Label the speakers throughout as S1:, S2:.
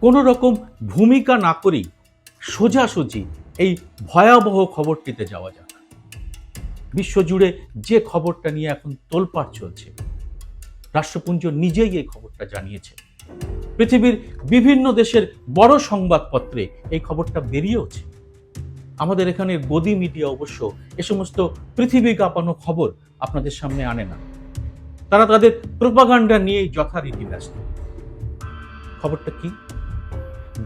S1: কোনো রকম ভূমিকা না করেই সোজাসুজি এই ভয়াবহ খবরটিতে যাওয়া যাক। বিশ্বজুড়ে যে খবরটা নিয়ে এখন তোলপাড় চলছে, রাষ্ট্রপুঞ্জ নিজেই এই খবরটা জানিয়েছে। পৃথিবীর বিভিন্ন দেশের বড় সংবাদপত্রে এই খবরটা বেরিয়েওছে। আমাদের এখানে গদি মিডিয়া অবশ্য এ সমস্ত পৃথিবী কাঁপানো খবর আপনাদের সামনে আনে না। তারা তাদের প্রোপাগান্ডা নিয়েই যথারীতি ব্যস্ত। খবরটা কি?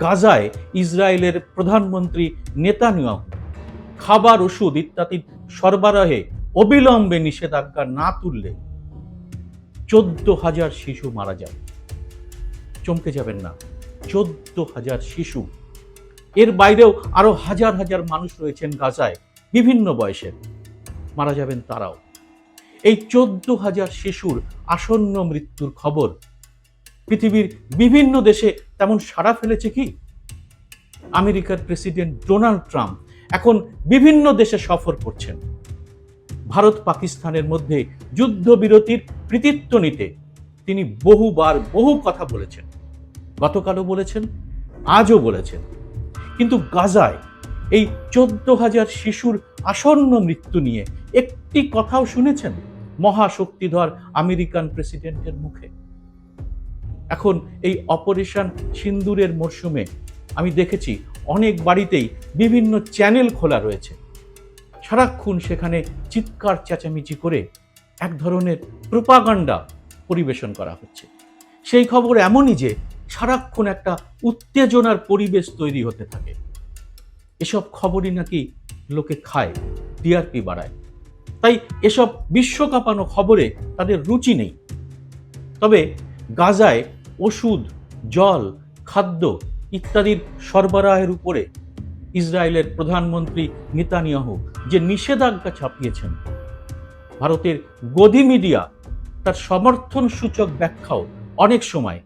S1: গাজায় ইসরায়েলের প্রধানমন্ত্রী নেতানিয়াহু খাবার, ওষুধ ইত্যাদির সরবরাহে অবিলম্বে নিষেধাজ্ঞা না তুললে চোদ্দ হাজার শিশু মারা যাবে। চমকে যাবেন না। চোদ্দ হাজার শিশু। এর বাইরেও আরও হাজার হাজার মানুষ রয়েছেন গাজায়, বিভিন্ন বয়সের। মারা যাবেন তারাও। এই চোদ্দ হাজার শিশুর আসন্ন মৃত্যুর খবর পৃথিবীর বিভিন্ন দেশে তেমন সাড়া ফেলেছে কি? আমেরিকার প্রেসিডেন্ট ডোনাল্ড ট্রাম্প এখন বিভিন্ন দেশে সফর করছেন। ভারত পাকিস্তানের মধ্যে যুদ্ধবিরতির কৃতিত্ব নিতে তিনি বহুবার বহু কথা বলেছেন। গতকালও বলেছেন, আজও বলেছেন। কিন্তু গাজায় এই চোদ্দ হাজার শিশুর আসন্ন মৃত্যু নিয়ে একটি কথাও শুনেছেন মহাশক্তিধর আমেরিকান প্রেসিডেন্টের মুখে। এখন এই অপারেশন সিন্দুরের মরশুমে আমি দেখেছি অনেক বাড়িতেই বিভিন্ন চ্যানেল খোলা রয়েছে। সারাক্ষণ সেখানে চিৎকার, চেঁচামেচি করে এক ধরনের প্রোপাগান্ডা পরিবেশন করা হচ্ছে। সেই খবর এমনই যে সারাক্ষণ একটা উত্তেজনার পরিবেশ তৈরি হতে থাকে। এসব খবরই নাকি লোকে খায়, টিআরপি বাড়ায়। তাই এসব বিশ্বকাপানো খবরে তাদের রুচি নেই। তবে গাজায় ওষুধ, জল, খাদ্য ইত্যাদির সরবরাহের উপরে ইসরায়েলের প্রধানমন্ত্রী নেতানিয়াহু যে নিষেধাজ্ঞা ছাপিয়েছেন। ভারতের গদি মিডিয়া তার সমর্থন সূচক ব্যাখ্যাও অনেক সময়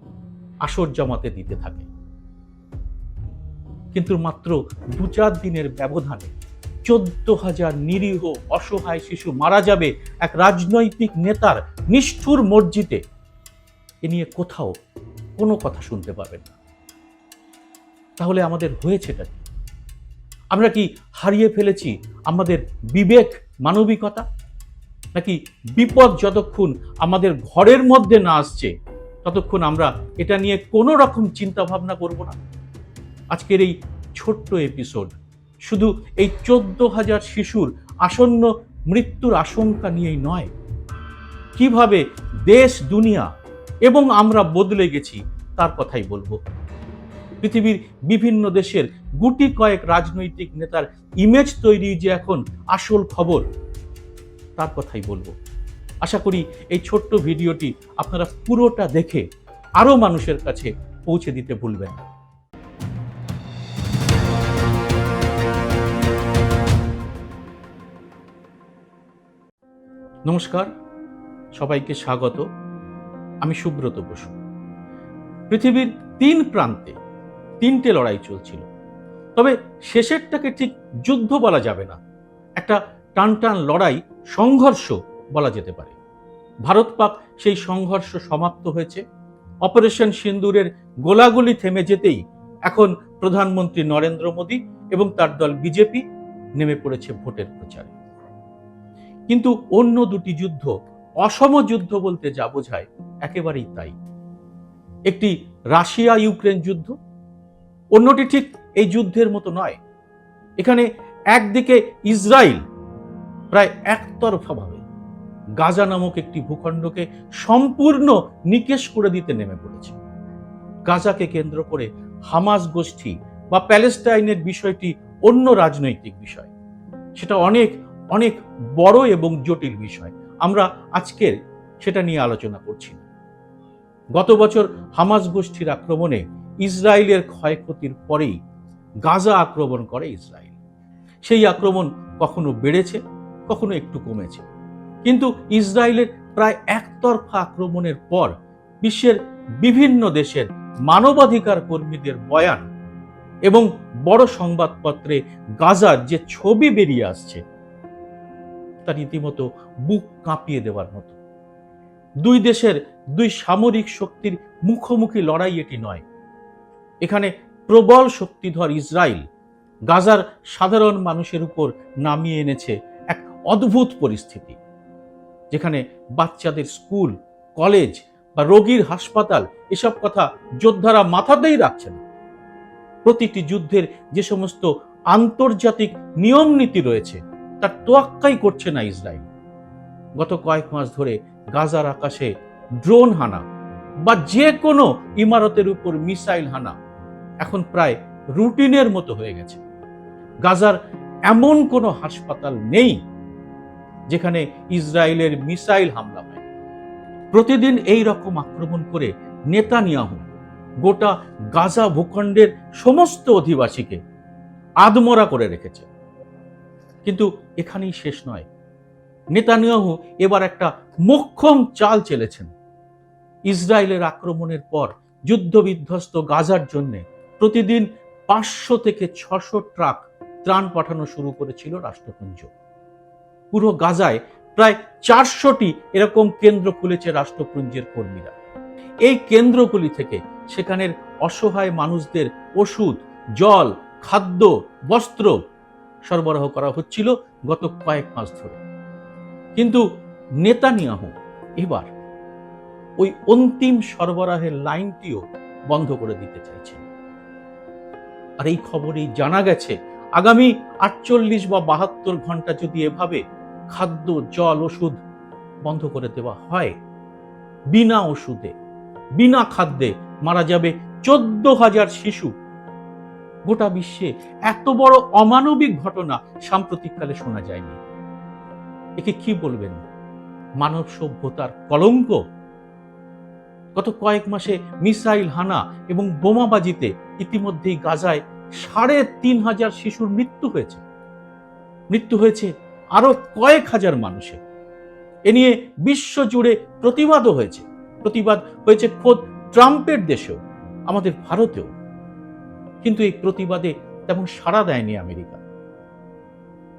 S1: আসর জমাতে দিতে থাকে। কিন্তু মাত্র দু চার দিনের ব্যবধানে চোদ্দ হাজার নিরীহ অসহায় শিশু মারা যাবে এক রাজনৈতিক নেতার নিষ্ঠুর মসজিদে এ নিয়ে কোথাও কোনো কথা শুনতে পাবেন না। তাহলে আমাদের হয়েছেটা কি? আমরা কি হারিয়ে ফেলেছি আমাদের বিবেক মানবিকতা? নাকি বিপদ যতক্ষণ আমাদের ঘরের মধ্যে না আসছে, ততক্ষণ আমরা এটা নিয়ে কোনো রকম চিন্তা ভাবনা করব না? আজকের এই ছোট্ট এপিসোড শুধু এই চোদ্দ হাজার শিশুর আসন্ন মৃত্যুর আশঙ্কা নিয়েই নয়। কীভাবে দেশ দুনিয়া এবং আমরা বদলে গেছি, তার কথাই বলব। পৃথিবীর বিভিন্ন দেশের গুটি কয়েক রাজনৈতিক নেতার ইমেজ তৈরি যে এখন আসল খবর, তার কথাই বলব। আশা করি এই ছোট্ট ভিডিওটি আপনারা পুরোটা দেখে আরও মানুষের কাছে পৌঁছে দিতে ভুলবেন না। নমস্কার, সবাইকে স্বাগত। আমি সুব্রত বসু। পৃথিবীর তিন প্রান্তে তিনটে লড়াই চলছিল। তবে শেষেরটাকে ঠিক যুদ্ধ বলা যাবে না। একটা টান টান লড়াই সংঘর্ষ বলা যেতে পারে। ভারত পাক সেই সংঘর্ষ সমাপ্ত হয়েছে। অপারেশন সিন্দুরের গোলাগুলি থেমে যেতেই এখন প্রধানমন্ত্রী নরেন্দ্র মোদী এবং তার দল বিজেপি নেমে পড়েছে ভোটের প্রচারে। কিন্তু অন্য দুটি যুদ্ধ অসম যুদ্ধ বলতে যা বোঝায়, একেবারেই তাই। একটি রাশিয়া ইউক্রেন যুদ্ধ, অন্যটি ঠিক এই যুদ্ধের মতো নয়। এখানে একদিকে ইসরায়েল প্রায় একতরফাভাবে গাজা নামক একটি ভূখণ্ডকে সম্পূর্ণ নিকেশ করে দিতে নেমে পড়েছে। গাজাকে কেন্দ্র করে হামাস গোষ্ঠী বা প্যালেস্টাইনের বিষয়টি অন্য রাজনৈতিক বিষয়। সেটা অনেক অনেক বড় এবং জটিল বিষয়। আমরা আজকের সেটা নিয়ে আলোচনা করছি। না গত বছর হামাস গোষ্ঠীর আক্রমণে ইসরায়েলের ক্ষয়ক্ষতির পরেই গাজা আক্রমণ করে ইসরায়েল। সেই আক্রমণ কখনো বেড়েছে, কখনো একটু কমেছে। কিন্তু ইসরায়েলের প্রায় একতরফা আক্রমণের পর বিশ্বের বিভিন্ন দেশের মানবাধিকার কর্মীদের বয়ান এবং বড় সংবাদপত্রে গাজার যে ছবি বেরিয়ে আসছে তা রীতিমতো বুক কাঁপিয়ে দেওয়ার মতো। দুই দেশের দুই সামরিক শক্তির মুখোমুখি লড়াই এটি নয়। এখানে প্রবল শক্তিধর ইসরায়েল গাজার সাধারণ মানুষের উপর নামিয়ে এনেছে এক অদ্ভুত পরিস্থিতি, যেখানে বাচ্চাদের স্কুল, কলেজ বা রোগীর হাসপাতাল এসব কথা যোদ্ধারা মাথাতেই রাখছে না প্রতিটি যুদ্ধের যে সমস্ত আন্তর্জাতিক নিয়ম নীতি রয়েছে তার তোয়াক্কাই করছে না ইসরায়েল। গত কয়েক মাস ধরে গাজার আকাশে ড্রোন হানা বা যে কোনো ইমারতের উপর মিসাইল হানা এখন প্রায় রুটিনের মতো হয়ে গেছে। গাজার এমন কোনো হাসপাতাল নেই যেখানে ইসরায়েলের মিসাইল হামলা হয়। প্রতিদিন এই রকম আক্রমণ করে নেতানিয়াহু গোটা গাজা ভূখণ্ডের সমস্ত অধিবাসীকে আদমরা করে রেখেছে। কিন্তু এখানেই শেষ নয়। নেতানিয়াহু এবার একটা মোক্ষম চাল চেলেছেন। ইসরায়েলের আক্রমণের পর যুদ্ধবিধ্বস্ত গাজার জন্য প্রতিদিন পাঁচশো থেকে ছশো ট্রাক ত্রাণ পাঠানো শুরু করেছিল রাষ্ট্রপুঞ্জ। পুরো গাজায় প্রায় চারশোটি এরকম কেন্দ্র খুলেছে রাষ্ট্রপুঞ্জের কর্মীরা। এই কেন্দ্রগুলি থেকে সেখানের অসহায় মানুষদের ওষুধ, জল, খাদ্য, বস্ত্র সরবরাহ করা হচ্ছিল গত কয়েক মাস ধরে। কিন্তু নেতানিয়াহু এবার ওই অন্তিম সরবরাহের লাইনটিও বন্ধ করে দিতে চাইছেন। আর এই খবরেই জানা গেছে, আগামী আটচল্লিশ বা বাহাত্তর ঘণ্টা যদি এভাবে খাদ্য, জল, ওষুধ বন্ধ করে দেওয়া হয়, বিনা ওষুধে, বিনা খাদ্যে মারা যাবে চোদ্দ হাজার শিশু। গোটা বিশ্বে এত বড় অমানবিক ঘটনা সাম্প্রতিককালে শোনা যায়নি। একে কি বলবেন? মানব সভ্যতার কলঙ্ক? গত কয়েক মাসে মিসাইল হানা এবং বোমাবাজিতে ইতিমধ্যেই গাজায় সাড়ে তিন হাজার শিশুর মৃত্যু হয়েছে। মৃত্যু হয়েছে আরও কয়েক হাজার মানুষের। এ নিয়ে বিশ্বজুড়ে প্রতিবাদও হয়েছে। প্রতিবাদ হয়েছে খোদ ট্রাম্পের দেশেও, আমাদের ভারতেও। কিন্তু এই প্রতিবাদে তেমন সাড়া দেয়নি আমেরিকা।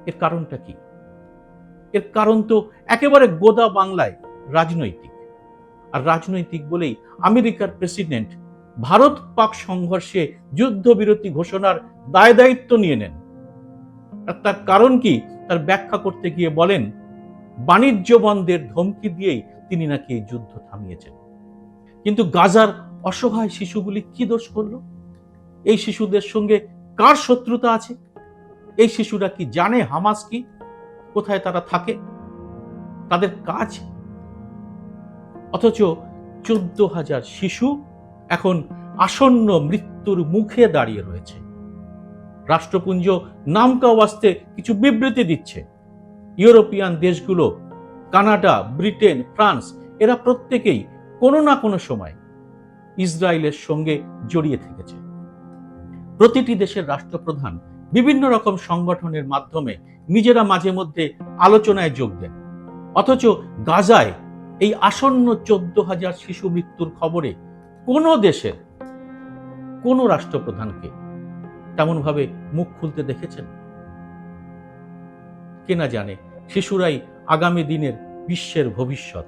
S1: এর কারণটা কি? এর কারণ তো একেবারে গোদা বাংলায় রাজনৈতিক। আর রাজনৈতিক বলেই আমেরিকার প্রেসিডেন্ট ভারত পাক সংঘর্ষে যুদ্ধবিরতি ঘোষণার দায় দায়িত্ব নিয়ে নেন। আর তার কারণ কি? তার ব্যাখ্যা করতে গিয়ে বলেন বাণিজ্য বন্ধের ধমকি দিয়েই তিনি নাকি এই যুদ্ধ থামিয়েছেন। কিন্তু গাজার অসহায় শিশুগুলি কি দোষ করল? এই শিশুদের সঙ্গে কার শত্রুতা আছে? এই শিশুরা কি জানে হামাস কি? কোথায় তারা থাকে? তাদের কাজ অথচ চোদ্দ হাজার শিশু এখন আসন্ন মৃত্যুর মুখে দাঁড়িয়ে রয়েছে। রাষ্ট্রপুঞ্জ নামকাও আসতে কিছু বিবৃতি দিচ্ছে। ইউরোপিয়ান দেশগুলো, কানাডা, ব্রিটেন, ফ্রান্স, এরা প্রত্যেকেই কোনো না কোনো সময় ইসরায়েলের সঙ্গে জড়িয়ে থেকেছে। প্রতিটি দেশের রাষ্ট্রপ্রধান বিভিন্ন রকম সংগঠনের মাধ্যমে নিজেরা মাঝে মধ্যে আলোচনায় যোগ দেন। অথচ গাজায় এই আসন্ন চোদ্দ হাজার শিশু মৃত্যুর খবরে কোনো দেশের কোনো রাষ্ট্রপ্রধানকে তেমনভাবে মুখ খুলতে দেখেছেন? কেনা জানে? শিশুরাই আগামী দিনের বিশ্বের ভবিষ্যৎ।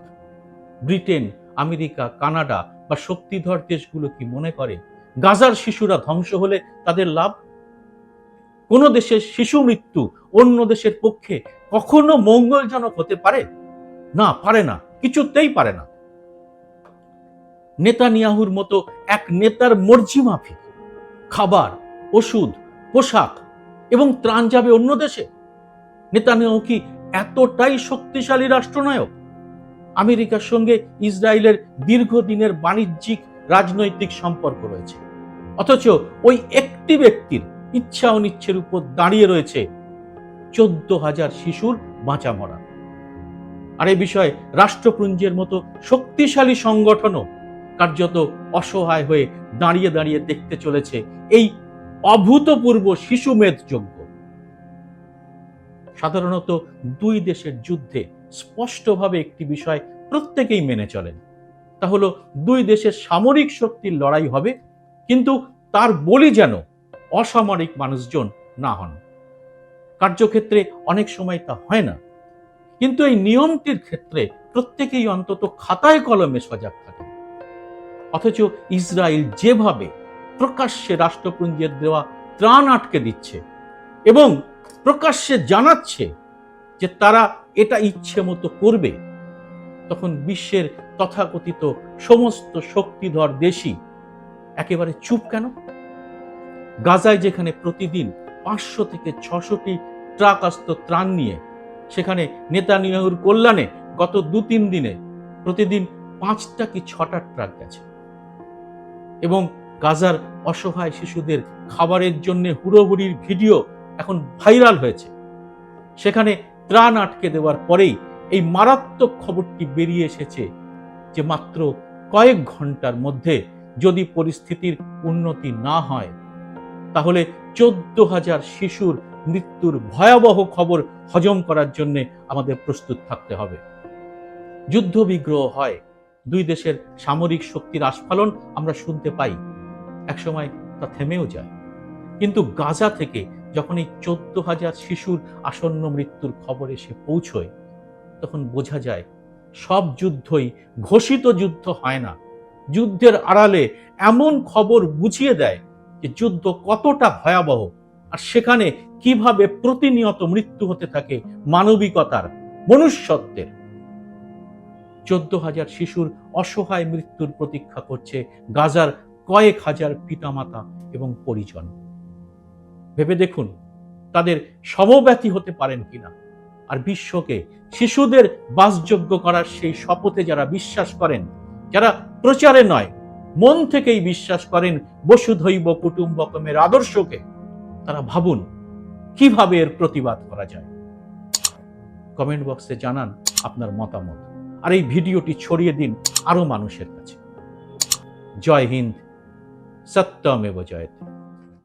S1: ব্রিটেন, আমেরিকা, কানাডা বা শক্তিধর দেশগুলো কি মনে করে গাজার শিশুরা ধ্বংস হলে তাদের লাভ? কোন দেশের শিশু মৃত্যু অন্য দেশের পক্ষে কখনো মঙ্গলজনক হতে পারে? না পারে না, কিছুতেই পারে না। নেতানিয়াহুর মতো এক নেতার মর্জি মাফিক, খাবার, ওষুধ, পোশাক এবং ত্রাণ যাবে অন্য দেশে? নেতানিয়াহু কি এতটাই শক্তিশালী রাষ্ট্রনায়ক? আমেরিকার সঙ্গে ইসরায়েলের দীর্ঘদিনের বাণিজ্যিক রাজনৈতিক সম্পর্ক রয়েছে। অথচ ওই একটি ব্যক্তির ইচ্ছা অনিচ্ছের উপর দাঁড়িয়ে রয়েছে চোদ্দ হাজার শিশুর বাঁচা মরা। আর এই বিষয়ে রাষ্ট্রপুঞ্জের মতো শক্তিশালী সংগঠনও কার্যত অসহায় হয়ে দাঁড়িয়ে দাঁড়িয়ে দেখতে চলেছে এই অভূতপূর্ব শিশু মেদ যজ্ঞ সাধারণত দুই দেশের যুদ্ধে স্পষ্টভাবে একটি বিষয় প্রত্যেকেই মেনে চলেন। তা হলো দুই দেশের সামরিক শক্তির লড়াই হবে কিন্তু তার বলি যেন অসামরিক মানুষজন না হন। কার্যক্ষেত্রে অনেক সময় তা হয় না। কিন্তু এই নিয়মটির ক্ষেত্রে প্রত্যেকেই অন্তত খাতায় কলমে সজাগ থাকে। অথচ ইসরায়েল যেভাবে প্রকাশ্যে রাষ্ট্রপুঞ্জের দেওয়া ত্রাণ আটকে দিচ্ছে এবং প্রকাশ্যে জানাচ্ছে যে তারা এটা ইচ্ছে মতো করবে, তখন বিশ্বের তথাকথিত সমস্ত শক্তিধর দেশই একেবারে চুপ কেন? গাজায় যেখানে প্রতিদিন পাঁচশো থেকে ছশোটি ট্রাক আসত ত্রাণ নিয়ে, সেখানে নেতানিয়াহুর কল্যাণে গত দু তিন দিনে প্রতিদিন পাঁচটা কি ছটা ট্রাক গেছে। এবং গাজার অসহায় শিশুদের খাবারের জন্য হুড়োহুড়ির ভিডিও এখন ভাইরাল হয়েছে। সেখানে ত্রাণ আটকে দেওয়ার পরেই এই মারাত্মক খবরটি বেরিয়ে এসেছে যে মাত্র কয়েক ঘণ্টার মধ্যে যদি পরিস্থিতির উন্নতি না হয়, তাহলে চোদ্দ হাজার শিশুর মৃত্যুর ভয়াবহ খবর হজম করার জন্য আমাদের প্রস্তুত থাকতে হবে। যুদ্ধ বিগ্রহ হয়, দুই দেশের সামরিক শক্তির আস্ফালন আমরা শুনতে পাই, একসময় তা থেমেও যায়। কিন্তু গাজা থেকে যখন এই চোদ্দ হাজার শিশুর আসন্ন মৃত্যুর খবর এসে পৌঁছয়, তখন বোঝা যায় সব যুদ্ধই ঘোষিত যুদ্ধ হয় না। যুদ্ধের আড়ালে এমন খবর বুঝিয়ে দেয় যে যুদ্ধ কতটা ভয়াবহ আর সেখানে কীভাবে প্রতিনিয়ত মৃত্যু হতে থাকে মানবিকতার, মনুষ্যত্বের। চোদ্দ হাজার শিশুর অসহায় মৃত্যুর প্রতীক্ষা করছে গাজার কয়েক হাজার পিতামাতা এবং পরিজন। ভেবে দেখুন, তাদের সমব্যথী হতে পারেন কিনা। আর বিশ্বকে শিশুদের বাসযোগ্য করার সেই শপথে যারা বিশ্বাস করেন যারা প্রচারে নয়, মন থেকেই বিশ্বাস করেন বসুধৈব কুটুম্বকমের আদর্শকে। তারা ভাবুন, কীভাবে এর প্রতিবাদ করা যায়? কমেন্ট বক্সে জানান আপনার মতামত, আর এই ভিডিওটি ছড়িয়ে দিন আরও মানুষের কাছে। জয় হিন্দ, সত্যমেব জয়তে।